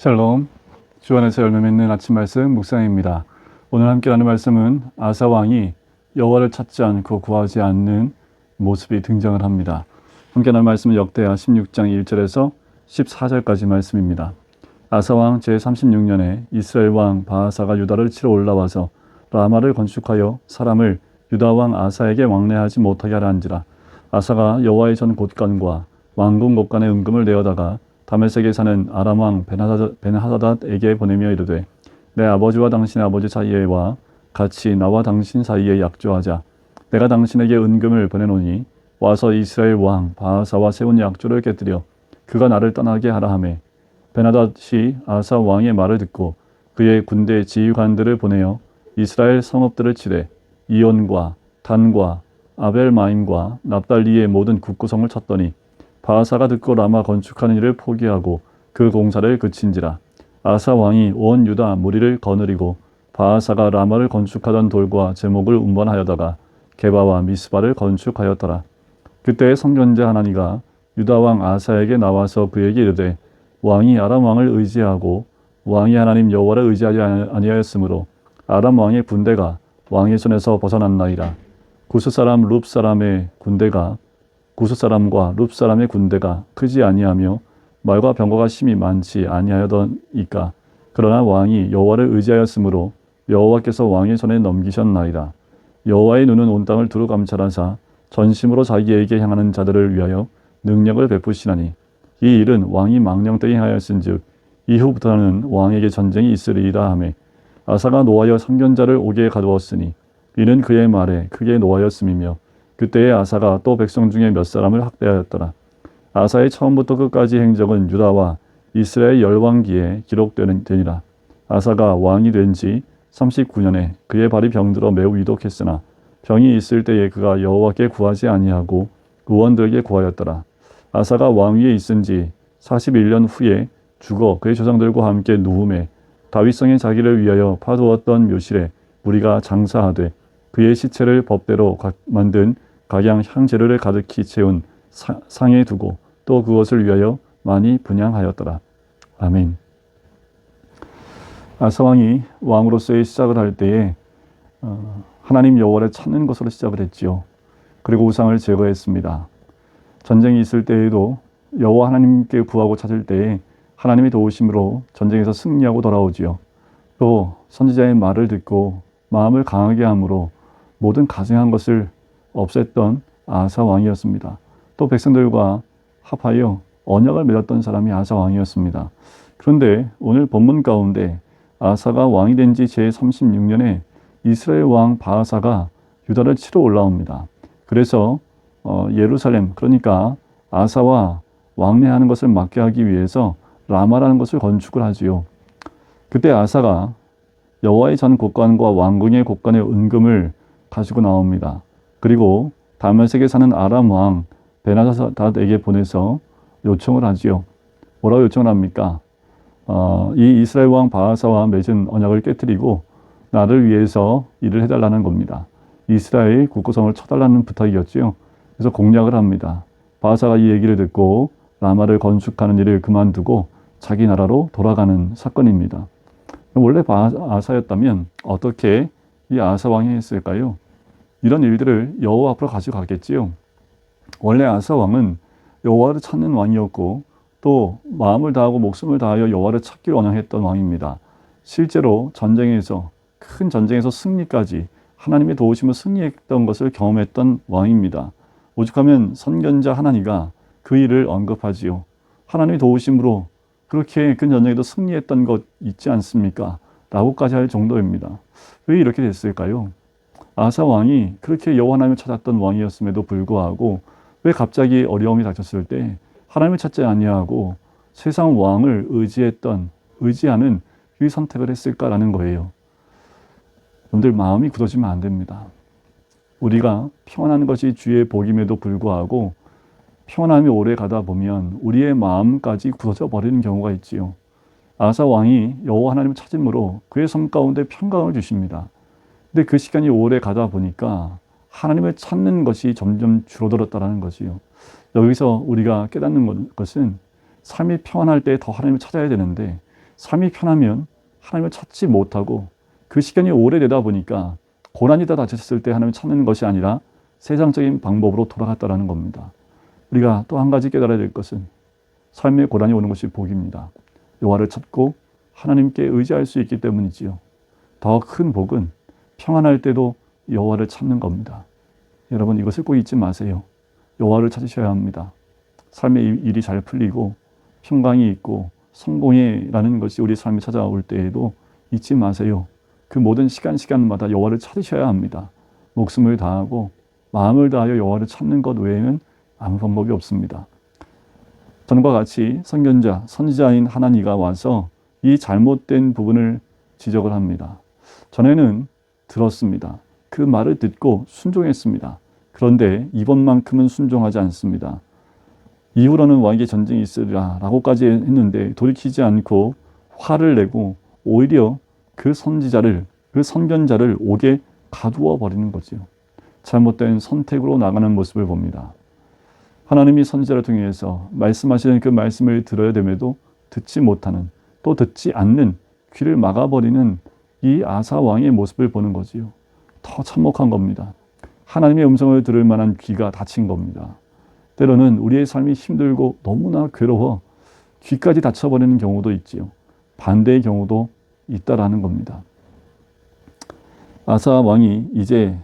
샬롬. 주 안에서 열매 맺는 아침 말씀 묵상입니다. 오늘 함께 하는 말씀은 아사 왕이 여호와를 찾지 않고 구하지 않는 모습이 등장을 합니다. 함께 하는 말씀은 역대하 16장 1절에서 14절까지 말씀입니다. 아사 왕 제36년에 이스라엘 왕 바하사가 유다를 치러 올라와서 라마를 건축하여 사람을 유다 왕 아사에게 왕래하지 못하게 하라 한지라 아사가 여호와의 전 곳간과 왕궁 곳간의 은금을 내어다가 다메섹에 사는 아람 왕 벤하다닷에게 보내며 이르되 내 아버지와 당신의 아버지 사이에와 같이 나와 당신 사이에 약조하자. 내가 당신에게 은금을 보내노니 와서 이스라엘 왕 바하사와 세운 약조를 깨뜨려 그가 나를 떠나게 하라 하매. 베나닷이 아사 왕의 말을 듣고 그의 군대 지휘관들을 보내어 이스라엘 성읍들을 치되 이온과 단과 아벨마임과 납달리의 모든 국구성을 쳤더니 바하사가 듣고 라마 건축하는 일을 포기하고 그 공사를 그친지라 아사 왕이 온 유다 무리를 거느리고 바하사가 라마를 건축하던 돌과 제목을 운반하여다가 게바와 미스바를 건축하였더라 그때 성전자 하나니가 유다 왕 아사에게 나와서 그에게 이르되 왕이 아람 왕을 의지하고 왕이 하나님 여호와를 의지하지 아니하였으므로 아람 왕의 군대가 왕의 손에서 벗어났나이다. 구스 사람 룹 사람의 군대가 구스 사람과 룹 사람의 군대가 크지 아니하며 말과 병거가 심히 많지 아니하여더이까 그러나 왕이 여호와를 의지하였으므로 여호와께서 왕의 손에 넘기셨나이다. 여호와의 눈은 온 땅을 두루 감찰하사 전심으로 자기에게 향하는 자들을 위하여 능력을 베푸시나니 이 일은 왕이 망령되게 하였은즉 이후부터는 왕에게 전쟁이 있으리이다 하매 아사가 노하여 상견자를 옥에 가두었으니 이는 그의 말에 크게 노하였음이며 그때에 아사가 또 백성 중에 몇 사람을 학대하였더라. 아사의 처음부터 끝까지 행적은 유다와 이스라엘 열왕기에 기록되니라. 아사가 왕이 된 지 39년에 그의 발이 병들어 매우 위독했으나 병이 있을 때에 그가 여호와께 구하지 아니하고 의원들에게 구하였더라. 아사가 왕위에 있은 지 41년 후에 죽어 그의 조상들과 함께 누움에 다윗성의 자기를 위하여 파두었던 묘실에 우리가 장사하되 그의 시체를 법대로 만든 각양 향재료를 가득히 채운 상에 두고 또 그것을 위하여 많이 분양하였더라. 아멘. 아사왕이 왕으로서의 시작을 할 때에 어, 하나님 여호와를 찾는 것으로 시작을 했지요. 그리고 우상을 제거했습니다. 전쟁이 있을 때에도 여호와 하나님께 구하고 찾을 때에 하나님의 도우심으로 전쟁에서 승리하고 돌아오지요. 또 선지자의 말을 듣고 마음을 강하게 함으로 모든 가증한 것을 없앴던 아사 왕이었습니다. 또 백성들과 합하여 언약을 맺었던 사람이 아사 왕이었습니다. 그런데 오늘 본문 가운데 아사가 왕이 된 지 제36년에 이스라엘 왕 바하사가 유다를 치러 올라옵니다. 그래서 어, 예루살렘 그러니까 아사와 왕래하는 것을 막게 하기 위해서 라마라는 것을 건축을 하지요. 그때 아사가 여호와의 전 곳간과 왕궁의 곳간의 은금을 가지고 나옵니다. 그리고 다메섹에 사는 아람 왕 베나다에게 보내서 요청을 하지요. 뭐라고 요청을 합니까? 어, 이 이스라엘 왕 바하사와 맺은 언약을 깨뜨리고 나를 위해서 일을 해달라는 겁니다. 이스라엘 국고성을 쳐달라는 부탁이었지요. 그래서 공략을 합니다. 바하사가 이 얘기를 듣고 라마를 건축하는 일을 그만두고 자기 나라로 돌아가는 사건입니다. 원래 아사였다면 어떻게 이 아사 왕이 했을까요? 이런 일들을 여호와 앞으로 가지고 가겠지요. 원래 아사 왕은 여호와를 찾는 왕이었고 또 마음을 다하고 목숨을 다하여 여호와를 찾기를 원했던 왕입니다. 실제로 전쟁에서 큰 전쟁에서 승리까지 하나님의 도우심을 승리했던 것을 경험했던 왕입니다. 오죽하면 선견자 하나니가 그 일을 언급하지요. 하나님의 도우심으로 그렇게 그 전쟁에도 승리했던 것 있지 않습니까? 라고까지 할 정도입니다. 왜 이렇게 됐을까요? 아사 왕이 그렇게 여호와 하나님을 찾았던 왕이었음에도 불구하고 왜 갑자기 어려움이 닥쳤을 때 하나님을 찾지 아니하고 세상 왕을 의지했던 의지하는 이 선택을 했을까라는 거예요. 여러분들 마음이 굳어지면 안 됩니다. 우리가 평안한 것이 주의 복임에도 불구하고 평안함이 오래 가다 보면 우리의 마음까지 굳어져 버리는 경우가 있지요. 아사 왕이 여호와 하나님을 찾음으로 그의 삶 가운데 평강을 주십니다. 근데 그 시간이 오래 가다 보니까 하나님을 찾는 것이 점점 줄어들었다라는 것이요. 여기서 우리가 깨닫는 것은 삶이 평안할 때 더 하나님을 찾아야 되는데 삶이 편하면 하나님을 찾지 못하고 그 시간이 오래되다 보니까 고난이 다 닥쳤을 때 하나님을 찾는 것이 아니라 세상적인 방법으로 돌아갔다라는 겁니다. 우리가 또 한 가지 깨달아야 될 것은 삶의 고난이 오는 것이 복입니다. 여호와를 찾고 하나님께 의지할 수 있기 때문이지요. 더 큰 복은 평안할 때도 여호와를 찾는 겁니다. 여러분 이것을 꼭 잊지 마세요. 여호와를 찾으셔야 합니다. 삶의 일이 잘 풀리고 평강이 있고 성공이라는 것이 우리 삶에 찾아올 때에도 잊지 마세요. 그 모든 시간 시간마다 여호와를 찾으셔야 합니다. 목숨을 다하고 마음을 다하여 여호와를 찾는 것 외에는 아무 방법이 없습니다. 전과 같이 선견자, 선지자인 하나니가 와서 이 잘못된 부분을 지적을 합니다. 전에는 들었습니다. 그 말을 듣고 순종했습니다. 그런데 이번만큼은 순종하지 않습니다. 이후로는 왕에게 전쟁이 있으리라 라고까지 했는데 돌이키지 않고 화를 내고 오히려 그 선지자를 그 선견자를 옥에 가두어 버리는 거지요. 잘못된 선택으로 나가는 모습을 봅니다. 하나님이 선지자를 통해서 말씀하시는 그 말씀을 들어야 됨에도 듣지 못하는 또 듣지 않는 귀를 막아버리는 이 아사 왕의 모습을 보는 거지요. 더 참혹한 겁니다. 하나님의 음성을 들을 만한 귀가 닫힌 겁니다. 때로는 우리의 삶이 힘들고 너무나 괴로워 귀까지 닫혀버리는 경우도 있지요. 반대의 경우도 있다라는 겁니다. 아사 왕이 이제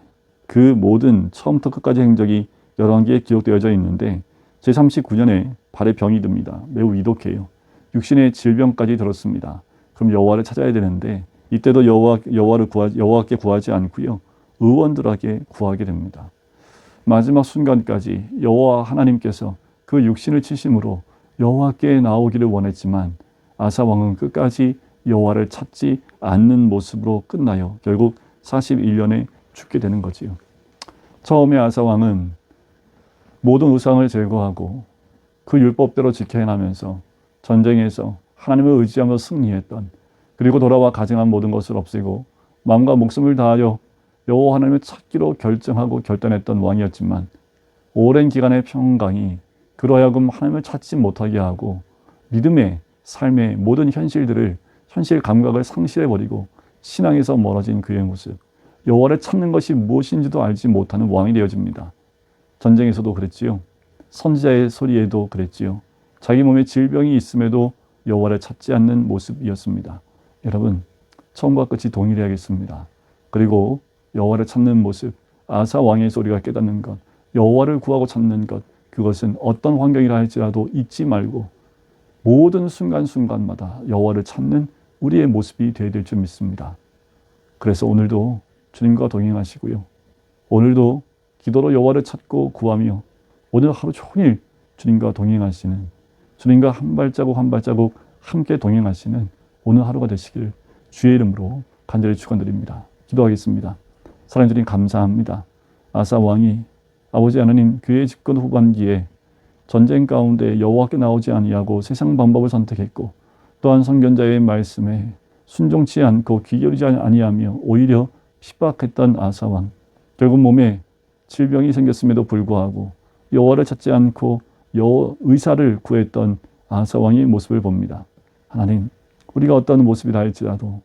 그 모든 처음부터 끝까지 행적이 11개에 기록되어져 있는데 제39년에 발에 병이 듭니다. 매우 위독해요. 육신의 질병까지 들었습니다. 그럼 여호와를 찾아야 되는데 이때도 여호와 여호와를 구하 여호와께 구하지 않고요. 의원들에게 구하게 됩니다. 마지막 순간까지 여호와 하나님께서 그 육신을 치심으로 여호와께 나오기를 원했지만 아사 왕은 끝까지 여호와를 찾지 않는 모습으로 끝나요. 결국 41년에 죽게 되는 거지요. 처음에 아사 왕은 모든 우상을 제거하고 그 율법대로 지켜나면서 전쟁에서 하나님을 의지하며 승리했던 그리고 돌아와 가증한 모든 것을 없애고 마음과 목숨을 다하여 여호와 하나님을 찾기로 결정하고 결단했던 왕이었지만 오랜 기간의 평강이 그로 하여금 하나님을 찾지 못하게 하고 믿음의 삶의 모든 현실들을 현실 감각을 상실해 버리고 신앙에서 멀어진 그의 모습 여호와를 찾는 것이 무엇인지도 알지 못하는 왕이 되어집니다. 전쟁에서도 그랬지요. 선지자의 소리에도 그랬지요. 자기 몸에 질병이 있음에도 여호와를 찾지 않는 모습이었습니다. 여러분 처음과 끝이 동일해야겠습니다. 그리고 여호와를 찾는 모습, 아사 왕의 소리가 깨닫는 것, 여호와를 구하고 찾는 것, 그것은 어떤 환경이라 할지라도 잊지 말고 모든 순간순간마다 여호와를 찾는 우리의 모습이 되어야 될 줄 믿습니다. 그래서 오늘도 주님과 동행하시고요. 오늘도 기도로 여호와를 찾고 구하며 오늘 하루 종일 주님과 동행하시는 주님과 한 발자국 한 발자국 함께 동행하시는 오늘 하루가 되시길 주의 이름으로 간절히 축원드립니다. 기도하겠습니다. 사랑해 주님 감사합니다. 아사 왕이 아버지 하나님 교회 집권 후반기에 전쟁 가운데 여호와께 나오지 아니하고 세상 방법을 선택했고 또한 선견자의 말씀에 순종치 않고 귀 기울이지 아니하며 오히려 핍박했던 아사 왕 결국 몸에 질병이 생겼음에도 불구하고 여호와를 찾지 않고 여 의사를 구했던 아사 왕의 모습을 봅니다. 하나님 우리가 어떤 모습이라 할지라도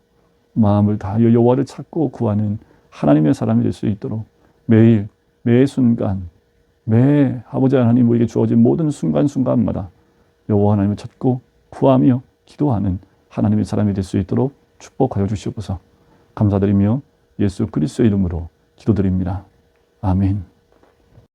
마음을 다하여 여호와를 찾고 구하는 하나님의 사람이 될 수 있도록 매일 매 순간 매 아버지 하나님 우리에게 주어진 모든 순간순간마다 여호와 하나님을 찾고 구하며 기도하는 하나님의 사람이 될 수 있도록 축복하여 주시옵소서. 감사드리며 예수 그리스도의 이름으로 기도드립니다. 아멘.